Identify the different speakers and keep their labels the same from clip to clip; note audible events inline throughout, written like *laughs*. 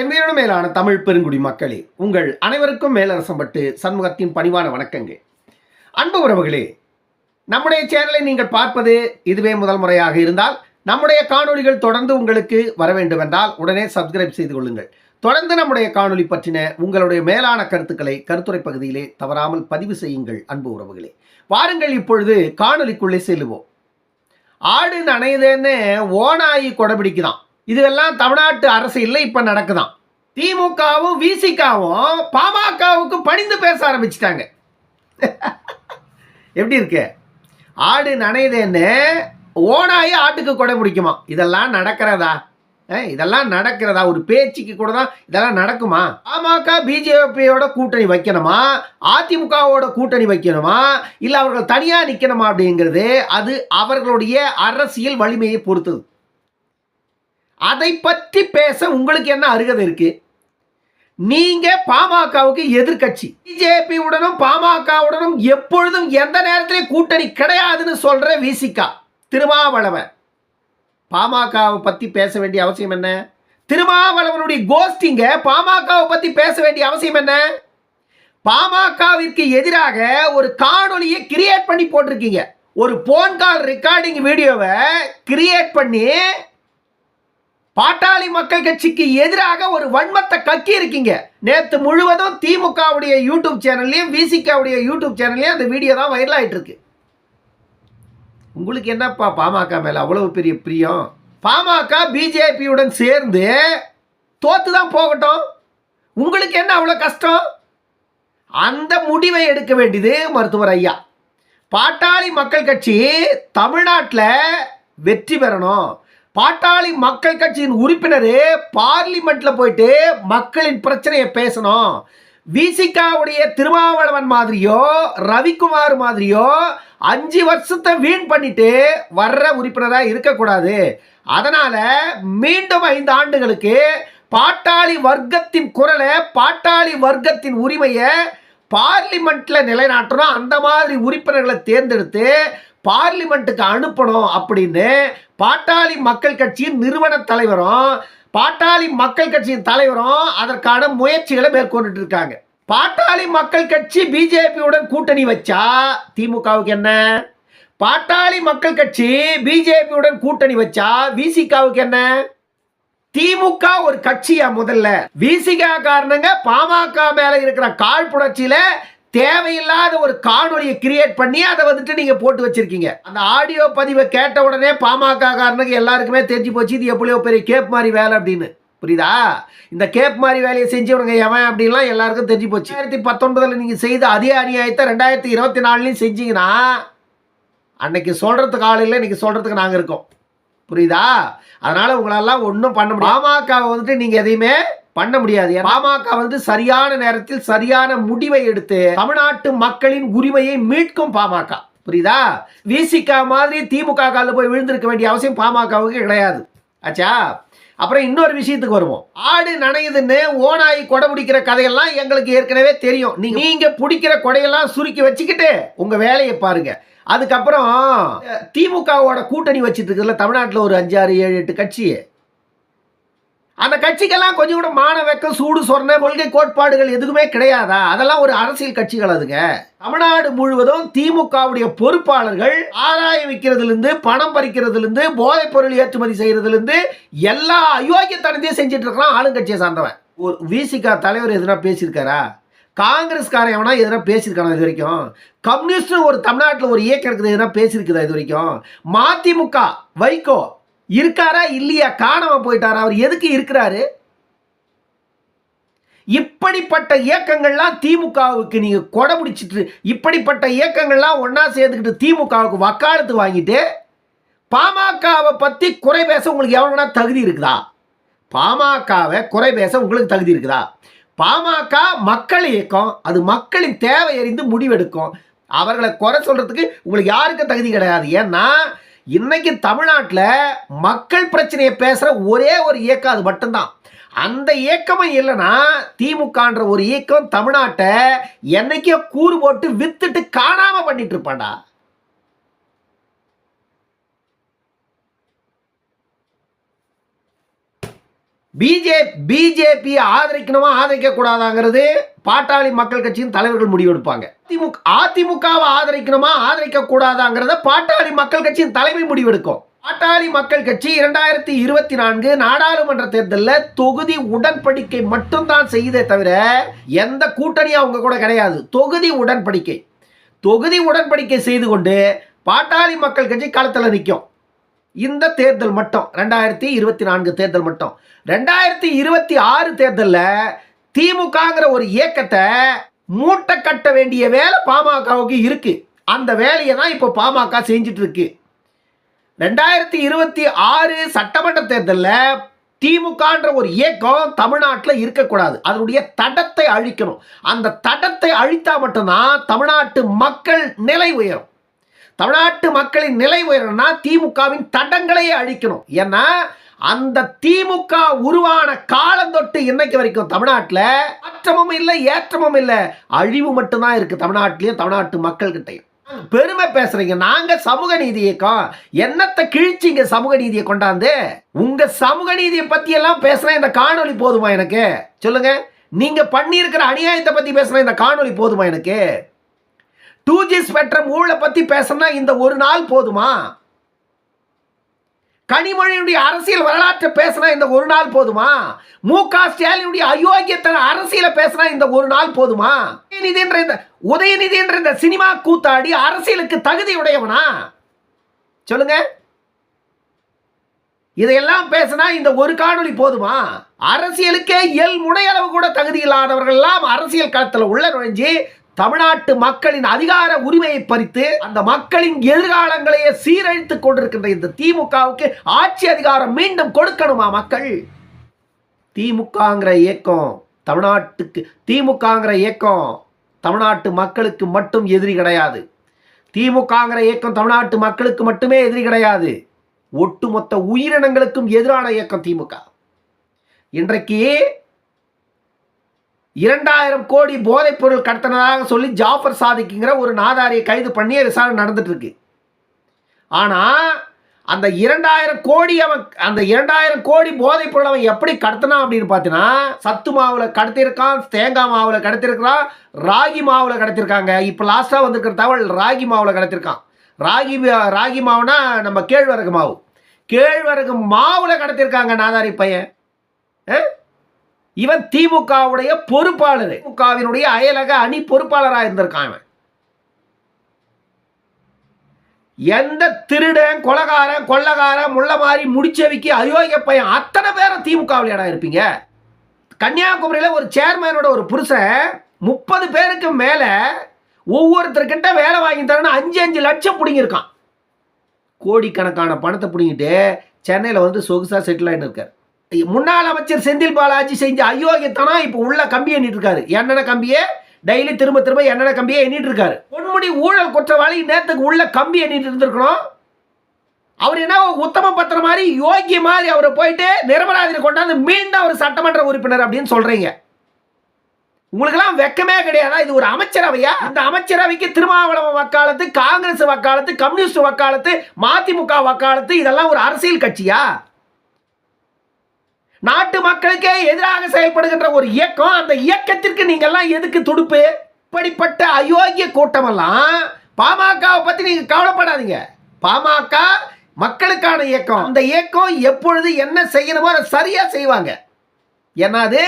Speaker 1: என்பதோடு மேலான தமிழ் பெருங்குடி மக்களே உங்கள் அனைவருக்கும் மேலரசம்பட்டு சண்முகத்தின் பணிவான வணக்கங்கள். அன்பு உறவுகளே நம்முடைய சேனலை நீங்கள் பார்ப்பது இதுவே முதல் முறையாக இருந்தால் நம்முடைய காணொளிகள் தொடர்ந்து உங்களுக்கு வர வேண்டுமென்றால் உடனே சப்ஸ்கிரைப் செய்து கொள்ளுங்கள். தொடர்ந்து நம்முடைய காணொலி பற்றின உங்களுடைய மேலான கருத்துக்களை கருத்துரை பகுதியிலே தவறாமல் பதிவு செய்யுங்கள் அன்பு உறவுகளே. வாருங்கள் இப்பொழுது காணொலிக்குள்ளே செல்லுவோம். ஆடு நனையுதேன்னு ஓனாயி கொடைபிடிக்குதான் இதெல்லாம் தமிழ்நாட்டு அரசியலில் இப்போ நடக்குதான். திமுகவும் விசிகாவும் பாமகவுக்கு பணிந்து பேச ஆரம்பிச்சிட்டாங்க. *laughs* எப்படி இருக்கு? ஆடு நனையுதேன்னு ஓனாயி ஆட்டுக்கு கொடை பிடிக்குமா? இதெல்லாம் நடக்கிறதா? இதெல்லாம் நடக்கிறதா? ஒரு பேச்சுக்கு கூட தான் இதெல்லாம் நடக்குமா? பாமக பிஜேபியோட கூட்டணி வைக்கணுமா? அதிமுகவோட கூட்டணி வைக்கணுமா? இல்லை அவர்கள் தனியாக நிற்கணுமா அப்படிங்கிறது அது அவர்களுடைய அரசியல் வலிமையை பொறுத்தது. அதை பற்றி பேச உங்களுக்கு என்ன அருகதை இருக்கு? நீங்க பாமகவுக்கு எதிர்க்கட்சி. பிஜேபி உடனும் பாமகவுடனும் எப்பொழுதும் எந்த நேரத்திலையும் கூட்டணி கிடையாதுன்னு சொல்ற விசிகா திருமாவளவன். பாமகவை பத்தி பேச வேண்டிய அவசியம் என்ன? திருமாவளவனுடைய கோஷ்டிங்க பாமகவை பத்தி பேச வேண்டிய அவசியம் என்ன? பாமகவிற்கு எதிராக ஒரு காணொலியை கிரியேட் பண்ணி போட்டிருக்கீங்க. ஒரு போன் கால் ரெக்கார்டிங் வீடியோவை கிரியேட் பண்ணி பாட்டாளி மக்கள் கட்சிக்கு எதிராக ஒரு வன்மத்தை கக்கி இருக்கீங்க நேற்று முழுவதும் திமுகவுடைய யூடியூப் சேனல்லையும் விசிகாவுடைய யூடியூப் சேனல்லையும் அந்த வீடியோ தான் வைரல் ஆகிட்டு இருக்கு. உங்களுக்கு என்னப்பா பாமக மேலே அவ்வளவு பெரிய பிரியம்? பாமக பிஜேபியுடன் சேர்ந்து தோத்து தான் போகட்டும். உங்களுக்கு என்ன அவ்வளோ கஷ்டம்? அந்த முடிவை எடுக்க வேண்டியது மருத்துவர் ஐயா. பாட்டாளி மக்கள் கட்சி தமிழ்நாட்டில் வெற்றி பெறணும். பாட்டாளி மக்கள் கட்சியின் உறுப்பினர் பார்லிமெண்ட்ல போயிட்டு மக்களின் பிரச்சனையை பேசணும். விசிகாவுடைய திருமாவளவன் மாதிரியோ ரவிக்குமார் மாதிரியோ அஞ்சு வருஷத்தை வீண் பண்ணிட்டு வர்ற உறுப்பினராக இருக்கக்கூடாது. அதனால மீண்டும் ஐந்து ஆண்டுகளுக்கு பாட்டாளி வர்க்கத்தின் குரலை பாட்டாளி வர்க்கத்தின் உரிமையை பார்லிமெண்ட்ல நிலைநாட்டணும். அந்த மாதிரி உறுப்பினர்களை தேர்ந்தெடுத்து பார்லிமெண்ட்டுக்கு அனுப்பணும் அப்படின்னு பாட்டாளி மக்கள் கட்சியின் நிறுவன தலைவரும் பாட்டாளி மக்கள் கட்சியின் தலைவரும் அதற்கான முயற்சிகளை மேற்கொண்டுட்டு இருக்காங்க. பாட்டாளி மக்கள் கட்சி பிஜேபியுடன் கூட்டணி வச்சா திமுகவுக்கு என்ன? பாட்டாளி மக்கள் கட்சி பிஜேபியுடன் கூட்டணி வச்சா விசிகாவுக்கு என்ன? திமுக ஒரு கட்சியா முதல்ல. விசிகா காரணங்க பாமக மேல இருக்கிற காழ்ப்புணர்ச்சியில தேவையில்லாத ஒரு காணொலியை கிரியேட் பண்ணி அதை வந்துட்டு நீங்க போட்டு வச்சிருக்கீங்க. அந்த ஆடியோ பதிவை கேட்ட உடனே பாமக காரனுக்கு எல்லாருக்குமே தெரிஞ்சு போச்சு இது எப்படியோ பெரிய கேப் மாதிரி வேலை அப்படின்னு. புரியுதா? இந்த கேப் மாதிரி வேலையை செஞ்சவனுங்க எவன் அப்படின்லாம் எல்லாருக்கும் தெரிஞ்சு போச்சு. ரெண்டாயிரத்தி பத்தொன்பதுல நீங்க செய்த அதே அநியாயத்தை ரெண்டாயிரத்தி இருபத்தி நாலுலையும் செஞ்சீங்கன்னா அன்னைக்கு சொல்றதுக்கு ஆள் இல்லை இன்னைக்கு சொல்றதுக்கு நாங்கள் இருக்கோம். புரியுதா? அதனால உங்களெல்லாம் ஒன்றும் பண்ண முடியும் பாமகவை வந்துட்டு நீங்க எதையுமே பண்ண முடியாது. பாமக வந்து சரியான நேரத்தில் சரியான முடிவை எடுத்து தமிழ்நாட்டு மக்களின் உரிமையை மீட்கும் பாமக. புரியுதா? விசிகா மாதிரி திமுக காலில் போய் விழுந்திருக்க வேண்டிய அவசியம் பாமகவுக்கு கிடையாது. ஆச்சா? அப்புறம் இன்னொரு விஷயத்துக்கு வருவோம். ஆடு நனையுதுன்னு ஓனாயி கொடை பிடிக்கிற கதையெல்லாம் எங்களுக்கு ஏற்கனவே தெரியும். நீங்க நீங்க பிடிக்கிற கொடையெல்லாம் சுருக்கி வச்சுக்கிட்டு உங்க வேலையை பாருங்க. அதுக்கப்புறம் திமுகவோட கூட்டணி வச்சுட்டு இருக்குல்ல தமிழ்நாட்டில் ஒரு அஞ்சாறு ஏழு எட்டு கட்சி. அந்த கட்சிக்கெல்லாம் கொஞ்சம் கூட மான வெக்கம் சூடு சொர்ண கொள்கை கோட்பாடுகள் எதுவுமே கிடையாதா? அதெல்லாம் ஒரு அரசியல் கட்சிகள் அதுங்க. தமிழ்நாடு முழுவதும் திமுகவுடைய பொறுப்பாளர்கள் ஆராய வைக்கிறதுலேருந்து பணம் பறிக்கிறதுலேருந்து போதைப் பொருள் ஏற்றுமதி செய்கிறதுலேருந்து எல்லா அயோக்கியத்தனத்தையும் செஞ்சுட்டு இருக்கிறான் ஆளுங்கட்சியை சார்ந்தவன். ஒரு விசிகா தலைவர் எதுனா பேசியிருக்காரா? காங்கிரஸ்காரன் எவனா எதுனா பேசியிருக்கானா இது வரைக்கும்? கம்யூனிஸ்ட் ஒரு தமிழ்நாட்டில் ஒரு இயக்கம் இருக்குது எதுனா பேசியிருக்குதா இது வரைக்கும்? மதிமுக வைகோ இருக்காரா இல்லையா? காணாம போயிட்டாரா? அவர் எதுக்கு இருக்கிறாரு? இப்படிப்பட்ட இயக்கங்கள்லாம் திமுகவுக்கு நீங்க கொடை பிடிச்சிட்டு இப்படிப்பட்ட இயக்கங்கள்லாம் ஒன்றா சேர்ந்துக்கிட்டு திமுகவுக்கு வக்காலத்து வாங்கிட்டு பாமகவை பத்தி குறை பேச உங்களுக்கு எவ்வளோனா தகுதி இருக்குதா? பாமகவை குறை பேச உங்களுக்கு தகுதி இருக்குதா? பாமக மக்கள் இயக்கம் அது மக்களின் தேவை அறிந்து முடிவெடுக்கும். அவர்களை குறை சொல்றதுக்கு உங்களுக்கு யாருக்கும் தகுதி கிடையாது. ஏன்னா இன்னைக்கு தமிழ்நாட்டில் மக்கள் பிரச்சனையை பேசுகிற ஒரே ஒரு இயக்கம் அது மட்டும்தான். அந்த இயக்கமும் இல்லைன்னா திமுகன்ற ஒரு இயக்கம் தமிழ்நாட்டை என்னைக்கே கூறு போட்டு வித்துட்டு காணாமல் பண்ணிட்டு இருப்பான்டா. பிஜே பிஜேபி ஆதரிக்கணுமா ஆதரிக்க கூடாதாங்கிறது பாட்டாளி மக்கள் கட்சியின் தலைவர்கள் முடிவெடுப்பாங்க. அதிமுக அதிமுகவை ஆதரிக்கணுமா ஆதரிக்க கூடாதாங்கிறத பாட்டாளி மக்கள் கட்சியின் தலைமை முடிவெடுக்கும். பாட்டாளி மக்கள் கட்சி இரண்டாயிரத்தி இருபத்தி நான்கு நாடாளுமன்ற தேர்தலில் தொகுதி உடன்படிக்கை மட்டும்தான் செய்தே தவிர எந்த கூட்டணியும் அவங்க கூட கிடையாது. தொகுதி உடன்படிக்கை. தொகுதி உடன்படிக்கை செய்து கொண்டு பாட்டாளி மக்கள் கட்சி களத்தில் நிற்கும் இந்த தேர்தல் மட்டும் ரெண்டாயிரத்தி இருபத்தி நான்கு தேர்தல் மட்டும். ரெண்டாயிரத்தி இருபத்தி ஆறு தேர்தலில் திமுகங்கிற ஒரு இயக்கத்தை மூட்டை கட்ட வேண்டிய வேலை பாமகவுக்கு இருக்கு. அந்த வேலையை தான் இப்போ பாமக செஞ்சுட்டு இருக்கு ரெண்டாயிரத்தி இருபத்தி ஆறு சட்டமன்ற தேர்தலில் திமுகன்ற ஒரு இயக்கம் தமிழ்நாட்டில் இருக்கக்கூடாது. அதனுடைய தடத்தை அழிக்கணும். அந்த தடத்தை அழித்தா மட்டும்தான் தமிழ்நாட்டு மக்கள் நிலை உயரும். தமிழ்நாட்டு மக்களின் நிலை உயரணும்னா திமுகவின் தடங்களையே அழிக்கணும். ஏன்னா அந்த திமுக உருவான காலம் தொட்டு இன்னைக்கு வரைக்கும் தமிழ்நாட்டில் மாற்றமும் இல்லை ஏற்றமும் இல்லை. அழிவு மட்டும்தான் இருக்கு தமிழ்நாட்டிலையும் தமிழ்நாட்டு மக்கள்கிட்டையும். பெருமை பேசுறீங்க. நாங்க சமூக நீதி இயக்கம். என்னத்தை கிழிச்சிங்க சமூக நீதியை கொண்டாந்து உங்க சமூக நீதியை பத்தி எல்லாம் பேசுனா இந்த காணொலி போதுமா எனக்கு? சொல்லுங்க. நீங்க பண்ணியிருக்கிற அநியாயத்தை பத்தி பேசுனா இந்த காணொலி போதுமா எனக்கு? டூ ஜி ஸ்பெக்ட்ரம் ஊழலை பத்தி பேசணும்னா இந்த ஒரு நாள் போதுமா? கனிமொழியுடைய அரசியல் வரலாற்றை பேசினா இந்த ஒரு நாள் போதுமா? மு க ஸ்டாலினுடைய அயோக்கியத்தன அரசியலை பேசினா இந்த ஒரு நாள் போதுமா? உதயநிதி என்ற இந்த உதயநிதி என்ற இந்த சினிமா கூத்தாடி அரசியலுக்கு தகுதி உடையவனா சொல்லுங்க. இதையெல்லாம் பேசினா இந்த ஒரு காணொளி போதுமா? அரசியலுக்கே எல் முனையளவு கூட தகுதி இல்லாதவர்கள் எல்லாம் அரசியல் களத்தில் உள்ள நுழைஞ்சு தமிழ்நாட்டு மக்களின் அதிகார உரிமையை பறித்து அந்த மக்களின் எதிர்காலங்களையே சீரழித்துக் கொண்டிருக்கின்ற இந்த திமுகவுக்கு ஆட்சி அதிகாரம் மீண்டும் கொடுக்கணுமா மக்கள்? திமுகங்கிற இயக்கம் தமிழ்நாட்டுக்கு திமுகங்கிற இயக்கம் தமிழ்நாட்டு மக்களுக்கு மட்டும் எதிரி கிடையாது. திமுகங்கிற இயக்கம் தமிழ்நாட்டு மக்களுக்கு மட்டுமே எதிரி கிடையாது. ஒட்டுமொத்த உயிரினங்களுக்கும் எதிரான இயக்கம் திமுக. இன்றைக்கு இரண்டாயிரம் கோடி போதைப் பொருள் கடத்தினதாக சொல்லி ஜாஃபர் சாதிக்குங்கிற ஒரு நாதாரியை கைது பண்ணி விசாரணை நடந்துட்டு இருக்கு ஆனால் அந்த இரண்டாயிரம் கோடி அவன் அந்த இரண்டாயிரம் கோடி போதைப் பொருள் அவன் எப்படி கடத்தினான் அப்படின்னு பார்த்தீங்கன்னா சத்து மாவில் கடத்திருக்கான் தேங்காய் மாவில் கடத்திருக்கிறான் ராகி மாவில் கடத்திருக்காங்க இப்போ லாஸ்ட்டாக வந்திருக்கிற தகவல் ராகி மாவில் கடத்திருக்கான் ராகி ராகி மாவுனா நம்ம கேழ்வரகு மாவு. கேழ்வரகு மாவில் கடத்திருக்காங்க நாதாரி பையன். ஆ? இவன் திமுகவுடைய பொறுப்பாளர். திமுகவினுடைய அயலக அணி பொறுப்பாளராக இருந்திருக்கான் இவன். எந்த திருடன் கொலகாரன் கொள்ளகாரன் முள்ள மாதிரி முடிச்சவிக்கு அயோக்கிய பையன் அத்தனை பேரும் திமுகவில் இடம் இருப்பீங்க. கன்னியாகுமரியில் ஒரு சேர்மேனோட ஒரு புருஷன் முப்பது பேருக்கு மேலே ஒவ்வொருத்தர்கிட்ட வேலை வாங்கி தரணும் அஞ்சு அஞ்சு லட்சம் பிடிங்கிருக்கான் கோடிக்கணக்கான பணத்தை பிடிங்கிட்டு சென்னையில் வந்து சொகுசாக செட்டில் ஆகிட்டு இருக்கார். முன்னாள் அமைச்சர் செந்தில் பாலாஜி செஞ்ச அயோக்கியத்தனா இப்போ உள்ள கம்பி எண்ணிட்டு இருக்காரு. என்னென்ன கம்பியே? டெய்லி திரும்ப திரும்ப என்னென்ன கம்பியே எண்ணிட்டு இருக்காரு. பொன்முடி ஊழல் குற்றவாளி நேரத்துக்கு உள்ள கம்பி எண்ணிட்டு இருந்திருக்கணும். அவர் என்ன உத்தம பத்திர மாதிரி யோகிய மாதிரி அவரை போயிட்டு நிரபராதிரி கொண்டாந்து மீண்டும் அவர் சட்டமன்ற உறுப்பினர் அப்படின்னு சொல்றீங்க. உங்களுக்கெல்லாம் வெக்கமே கிடையாதா? இது ஒரு அமைச்சரவையா? இந்த அமைச்சரவைக்கு திருமாவளவன் வக்காலத்து காங்கிரஸ் வக்காலத்து கம்யூனிஸ்ட் வக்காலத்து மதிமுக வக்காலத்து இதெல்லாம் ஒரு அரசியல் கட்சியா? நாட்டு மக்களுக்கே எதிராக செயல்படுகின்ற ஒரு இயக்கம் அந்த இயக்கத்திற்கு நீங்கள்லாம் எதுக்கு துடுப்பு? இப்படிப்பட்ட அயோக்கிய கூட்டமெல்லாம் பாமகவை பற்றி நீங்கள் கவலைப்படாதீங்க. பாமக மக்களுக்கான இயக்கம். அந்த இயக்கம் எப்பொழுது என்ன செய்யணுமோ அதை சரியாக செய்வாங்க. ஏன்னா அது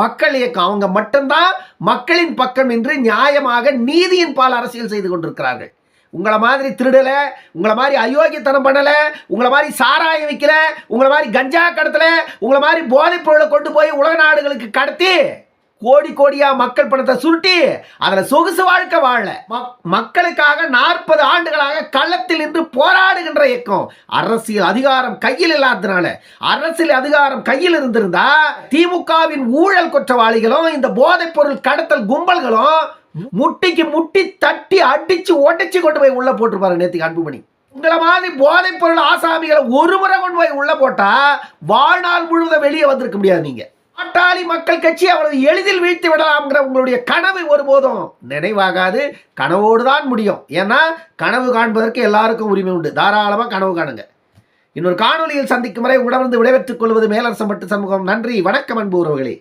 Speaker 1: மக்கள் இயக்கம். அவங்க மட்டும்தான் மக்களின் பக்கம் என்று நியாயமாக நீதியின் பால் அரசியல் செய்து கொண்டிருக்கிறார்கள். உங்களை மாதிரி திருடலை உங்களை மாதிரி அயோக்கியத்தனம் பண்ணலை உங்களை மாதிரி சாராயம் விற்கல உங்களை மாதிரி கஞ்சா கடத்தல உங்களை மாதிரி போதைப் பொருளை கொண்டு போய் உலக நாடுகளுக்கு கடத்தி கோடி கோடியாக மக்கள் பணத்தை சுருட்டி அதில் சொகுசு வாழ்க்கை வாழல. மக்- மக்களுக்காக நாற்பது ஆண்டுகளாக களத்தில் நின்று போராடுகின்ற இயக்கம் அரசியல் அதிகாரம் கையில் இல்லாததுனால. அரசியல் அதிகாரம் கையில் இருந்திருந்தா திமுகவின் ஊழல் குற்றவாளிகளும் இந்த போதைப் பொருள் கடத்தல் கும்பல்களும் முட்டிக்கு முட்டி தட்டி அடிச்சு உடைச்சு கொண்டு போய் உள்ள போட்டுருப்பாரு நேத்துக்கு அன்புமணி. உங்களை மாதிரி போதைப் பொருள் ஆசாமிகளை ஒரு முறை கொண்டு போய் உள்ள போட்டா வாழ்நாள் முழுவதும் வெளியே வந்திருக்க முடியாது நீங்க. பாட்டாளி மக்கள் கட்சி அவரது எளிதில் வீழ்த்தி விடலாம்ங்கிற உங்களுடைய கனவு ஒருபோதும் நினைவாகாது. கனவோடு தான் முடியும். ஏன்னா கனவு காண்பதற்கு எல்லாருக்கும் உரிமை உண்டு. தாராளமாக கனவு காணுங்க. இன்னொரு காணொலியில் சந்திக்கும் வரை உடனிருந்து விடைபெற்றுக் கொள்வது மேலரசம் பட்டு சமூகம். நன்றி. வணக்கம் அன்பு உறவுகளே.